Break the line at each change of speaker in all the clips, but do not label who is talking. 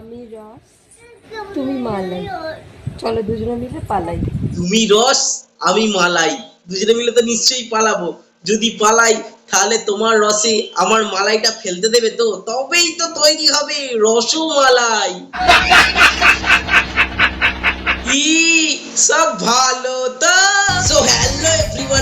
আমি রস, তুমি মালাই। চলো দুজনে মিলে পালাই
তুমি রস, আমি মালাই। দুজনে মিলে তো নিশ্চয়ই পালাবো। যদি পালাই, তাহলে তোমার রসে আমার মালাইটা ফেলতে দেবে তো? তবেই তো তৈরি হবে রসমালাই। কি সব ভালো তো? So hello everyone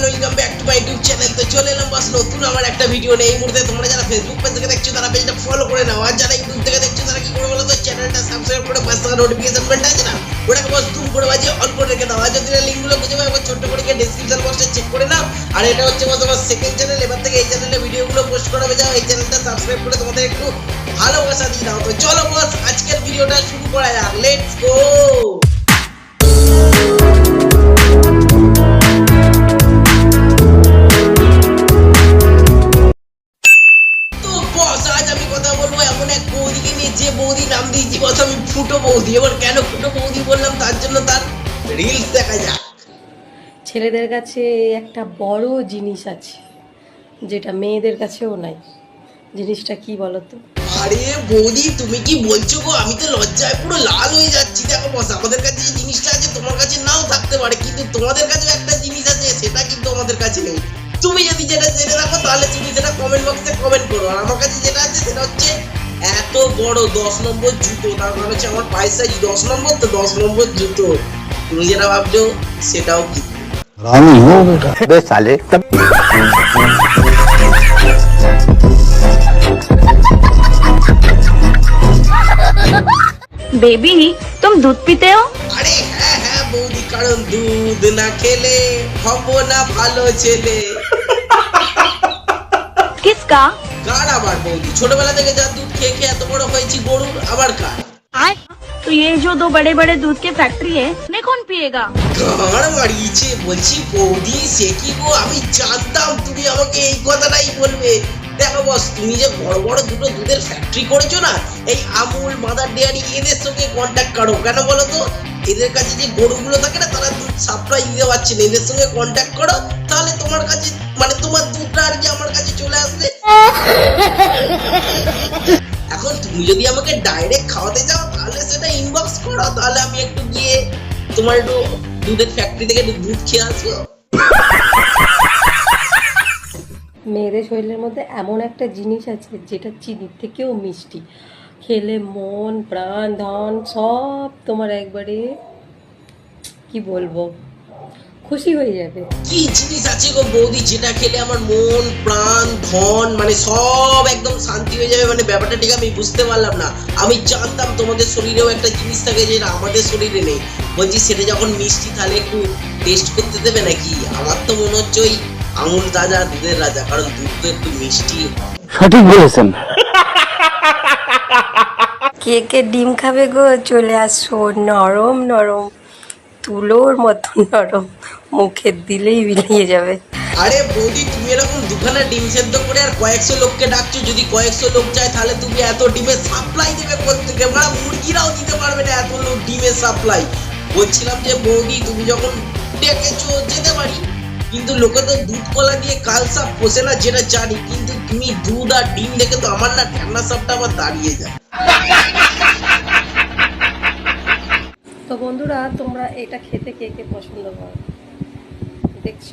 welcome back to my YouTube channel তো চলে এলাম বাস নতুন আমার একটা ভিডিও নেই এই মুহূর্তে তোমরা যারা ফেসবুক পেজ থেকে দেখছ, তারা পেজটা ফলো করে নাও। আর যারা ইউটিউব থেকে দেখছ, তারা কি করে বলো তো? চ্যানেলটা সাবস্ক্রাইব করে পাশে থাকা নোটিফিকেশন বেলটা আছে না? ওটাকে বস দুম করে বাজিয়ে অন করে রেখে দাও। আর যদি লিঙ্কগুলো খুঁজে পাও একবার ছোট্ট করে ডেসক্রিপশন বক্সে চেক করে নাও। আর এটা হচ্ছে আমার সেকেন্ড চ্যানেল এবার থেকে এই চ্যানেলে ভিডিওগুলো পোস্ট করা হবে। যাও, এই চ্যানেলটা সাবস্ক্রাইব করে তোমাদের একটু ভালোবাসা দিয়ে দাও। তো চলো বস, আজকের ভিডিওটা শুরু করা যাক। লেটস গো ফুটো বৌদি বললাম তার জন্য তার রিলস দেখা যাক।
ছেলেদের কাছে একটা বড় জিনিস আছে যেটা মেয়েদের কাছেও নাই। জিনিসটা কি বলো তো
আরে বৌদি তুমি কি বলছো গো? আমি তো লজ্জায় পুরো লাল হয়ে যাচ্ছি। দেখো বস আমাদের কাছে যে জিনিসটা আছে তোমার কাছে নাও থাকতে পারে কিন্তু তোমাদের কাছে একটা জিনিস আছে সেটা কিন্তু আমাদের কাছে নেই। তুমি যদি যেটা জেনে রাখো তাহলে তুমি সেটা কমেন্ট বক্সে কমেন্ট করো। আর আমার কাছে যেটা আছে সেটা হচ্ছে এত বড় দশ নম্বর জুতো তার মানে হচ্ছে আমার পায়ের সাইজ দশ নম্বর তো দশ নম্বর জুতো তুমি যেটা ভাবছো সেটাও কি
रामी हो बेटा बे साले तब
बेबी तुम दूध पीते हो
আরে হ্যাঁ হ্যাঁ বৌদি কারণ দুধ না খেলে হব না ভালো ছেলে
किसका
কার আবার বৌদি? ছোটবেলা থেকে যা দুধ খেয়ে খেয়ে এত বড় হয়েছি গরুর আবার কার? এই দুধ আমি জানতাম তুমি আমাকে এই কথাটাই বলবে। দেখো বস তুমি যে বড় বড় দুটো দুধের ফ্যাক্টরি করেছ না এই আমুল মাদার ডেয়ারি এদের সঙ্গে কন্ট্যাক্ট করো। কেন বলো তো? এদের কাছে যে গরুগুলো থাকে না তারা দুধ সাপ্লাই দিতে পারছে না। এদের সঙ্গে কন্ট্যাক্ট করো তাহলে তোমার কাছে মানে তোমার দুধটা আর কি আমার কাছে চলে আসবে? তুমি যদি আমাকে ডাইরেক্ট খাওয়াতে যাও তাহলে সেটা ইনবক্স করো। তাহলে আমি একটু গিয়ে তোমার একটু দুধের ফ্যাক্টরি থেকে একটু দুধ খেয়ে আসব।
মেয়েদের শরীরের মধ্যে এমন একটা জিনিস আছে, যেটা চিনির থেকেও মিষ্টি। খেলে মন, প্রাণ, ধন সব তোমার একবারে, কি বলব? খুশি হয়ে যাবে।
কি জিনিস আছে গো বৌদি যেটা খেলে আমার মন প্রাণ ধন মানে সব একদম শান্তি হয়ে যাবে? মানে ব্যাপারটা ঠিক আমি বুঝতে পারলাম না। আমি জানতাম তোমাদের শরীরেও একটা জিনিস থাকে যেটা আমাদের শরীরে নেই। বলছি সেটা যখন মিষ্টি তাহলে একটু টেস্ট করতে দেবে নাকি? আমার তো মনে হচ্ছে ওই আঙুল রাজা দুধের রাজা কারণ দুধ তো একটু মিষ্টি।
সঠিক বলেছেন।
কে কে ডিম খাবে গো? চলে আসো নরম নরম। তুলোর মতো নরম, মুখে দিলেই বিলিয়ে যাবে।
আরে বৌদি, তুমি এরকম দুখানা ডিম সেদ্ধ করে আর কয়েকশো লোককে ডাকছো, যদি কয়েকশো লোক চায় তাহলে তুমি এত ডিমের সাপ্লাই দেবে কোথেকে মানে মুরগিরাও দিতে পারবে না এত লোক ডিমের সাপ্লাই। বলছিলাম যে, বৌদি, তুমি যখন ডেকেছো যেতে পারি, কিন্তু লোকে তো দুধ কলা দিয়ে কাল সাপ পোষে না যেটা জানি, কিন্তু তুমি দুধ আর ডিম দেখে তো আমার না ঠান্ডা সাপটা আবার দাঁড়িয়ে যায়
তো বন্ধুরা তোমরা এটা খেতে কে কে পছন্দ করো? দেখছ?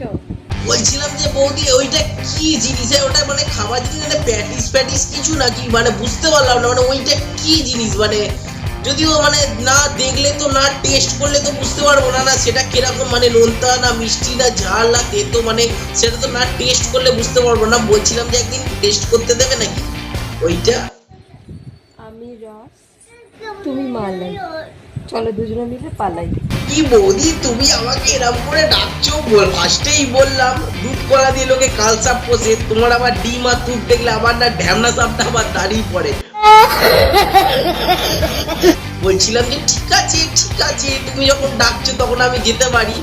বলছিলাম যে বৌদি ওইটা কি জিনিস? ওটা মানে খাবার জিনিস মানে প্যাটিস প্যাটিস কিছু নাকি? মানে বুঝতে পারলাম না মানে ওইটা কি জিনিস? মানে যদিও মানে না দেখলে তো না টেস্ট করলে তো বুঝতে পারব না না সেটা কীরকম? মানে নোনতা না মিষ্টি না ঝাল না তেতো মানে সেটা তো না টেস্ট করলে বুঝতে পারব না। বলছিলাম যে একদিন টেস্ট করতে দেবে নাকি? ওইটা।
আমি রস তুমি মালাই। চলো দুজনে মিলে পালাই।
কি বৌদি, তুমি আমাকে এরকম করে ডাকছো? ফার্স্টেই বললাম, দুধ কলা দিয়ে লোকে কাল সাপ পোষে, তোমার আবার ডিম আর দুধ দেখলে আমার না ঢ্যামনা সাপটা আবার দাঁড়িয়ে পড়ে। বলছিলাম যে, ঠিক আছে ঠিক আছে, তুমি যখন ডাকছো তখন আমি যেতে পারি।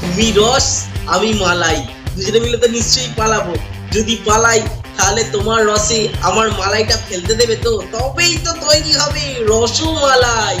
তুমি রস, আমি মালাই। দুজনে মিলে তো নিশ্চয়ই পালাবো। যদি পালাই, তাহলে তোমার রসে আমার মালাইটা ফেলতে দেবে তো? তবেই তো তৈরি হবে রসমালাই।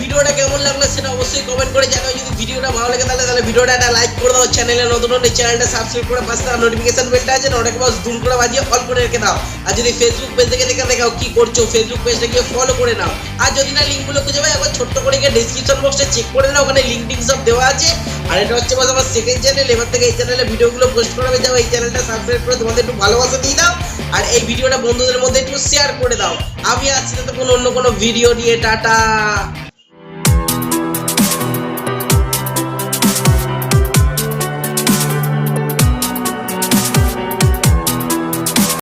ভিডিওটা কেমন লাগল সেটা অবশ্যই কমেন্ট করে জানাও। যদি ভিডিওটা ভালো লেগে তাহলে তাহলে ভিডিওটা একটা লাইক করে দাও। চ্যানেলে নতুন হলে চ্যানেলটা সাবস্ক্রাইব করে পাশে থাকা নোটিফিকেশন বেলটা আছে ওটাকে বাস ধুম করে বাজিয়ে অল করে রেখে দাও। আর যদি ফেসবুক পেজ থেকে দেখে দেখাও কি করছ ফেসবুক পেজটা গিয়ে ফলো করে নাও। আর যদি না লিঙ্কগুলো খুঁজে পাই, একবার ছোট্ট করে গিয়ে ডিসক্রিপশন বক্সে চেক করে নাও। ওখানে লিঙ্ক টিঙ্ক সব দেওয়া আছে। আর এটা হচ্ছে বাস আমার সেকেন্ড চ্যানেল এবার থেকে এই চ্যানেলে ভিডিওগুলো পোস্ট করা হয়ে যাও এই চ্যানেলটা সাবস্ক্রাইব করে তোমাদের একটু ভালোবাসা দিয়ে দাও, আর এই ভিডিওটা বন্ধুদের মধ্যে একটু শেয়ার করে দাও। আমি আসছি তখন অন্য কোনো ভিডিও নিয়ে, টাটা!